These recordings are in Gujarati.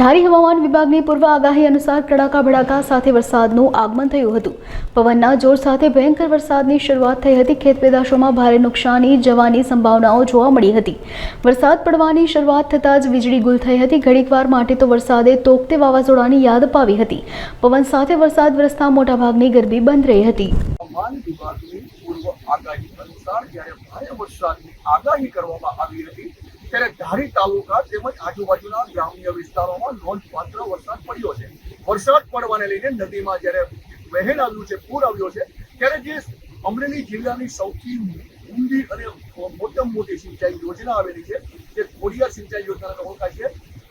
ધારી હવામાન વિભાગની પૂર્વ આગાહી અનુસાર કડાકા ભડાકા સાથે વરસાદનું આગમન થયું હતું. પવનના જોર સાથે ભયંકર વરસાદની શરૂઆત થઈ હતી. ખેત પેદાશોમાં ભારે નુકસાની જવાની સંભાવનાઓ જોવા મળી હતી. વરસાદ પડવાની શરૂઆત થતાં જ વીજળી ગુલ થઈ હતી. ઘડીકવાર માટે તો વરસાદે તોકતે વાવાઝોડાની યાદ અપાવી હતી. પવન સાથે વરસાદ વરસતા મોટાભાગની ગરબી બંધ રહી હતી. આગાહી કરવામાં આવી હતી ત્યારે ધારી તાલુકા તેમજ આજુબાજુના ગ્રામ્ય વિસ્તારોમાં નોંધપાત્ર વરસાદ પડ્યો છે. વરસાદ પડવાને લઈને નદીમાં જ્યારે વહેણ આવ્યું છે, પૂર આવ્યો છે, ત્યારે જે અમરેલી જિલ્લાની સૌથી ઊંડી અને મોટામાં મોટી સિંચાઈ યોજના આવેલી છે, જે ખોડિયાર સિંચાઈ યોજના ઓળખાય છે,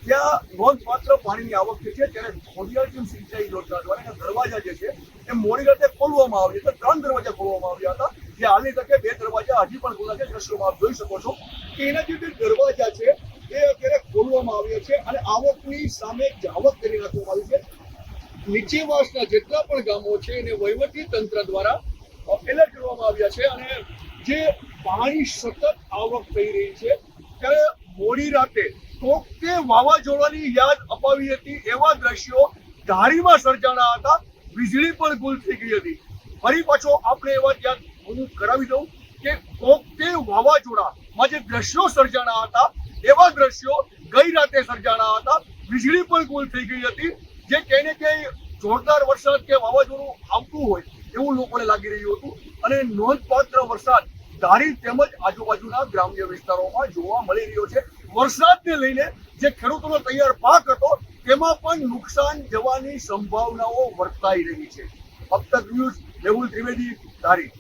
ત્યાં નોંધપાત્ર પાણીની આવક થઈ છે, ત્યારે ખોડિયાર જેમ સિંચાઈ યોજના દ્વારા એના દરવાજા જે છે, એ મોડી રાતે ખોલવામાં આવ્યા હતા, ત્રણ દરવાજા ખોલવામાં આવ્યા હતા, જે હાલની તકે બે દરવાજા હજી પણ ખુલ્લા છે, દ્રશ્યોમાં આપ જોઈ શકો છો. એના જે દરવાજા છે, એ અત્યારે ખોલવામાં આવ્યા છે અને આવકની સામે જાવક કરી રાખવામાં આવી છે. નીચેવાસના જેટલા પણ ગામો છે, એને વહીવટી તંત્ર દ્વારા એલર્ટ કરવામાં આવ્યા છે અને જે પાણી સતત આવક થઈ રહી છે, ત્યારે મોડી રાતે તોકતે વાવાઝોડાની યાદ અપાવી હતી એવા દ્રશ્યો ધારીમાં સર્જાણા હતા. વીજળી પણ ગુલ થઈ ગઈ હતી. ફરી પાછો આપણે એવા યાદ હું કરાવી દઉં કે તોકતે જે દ્રશ્યો સર્જાણા હતા, એવા દ્રશ્યો ગઈ રાતે સર્જાણા હતા. વીજળી પણ ગુલ થઈ ગઈ હતી. જે ક્યાંય ક્યાંય જોરદાર વરસાદ કે વાવાઝોડું આવતું હોય એવું લોકોને લાગી રહ્યું હતું. અને નોંધપાત્ર વરસાદ ધારી તેમજ આજુબાજુના ગ્રામ્ય વિસ્તારોમાં જોવા મળી રહ્યો છે. વરસાદને લઈને જે ખેડૂતોનો તૈયાર પાક હતો, તેમાં પણ નુકસાન જવાની સંભાવનાઓ વર્તાઈ રહી છે. અબ ન્યૂઝ મેહુલ ત્રિવેદી ધારી.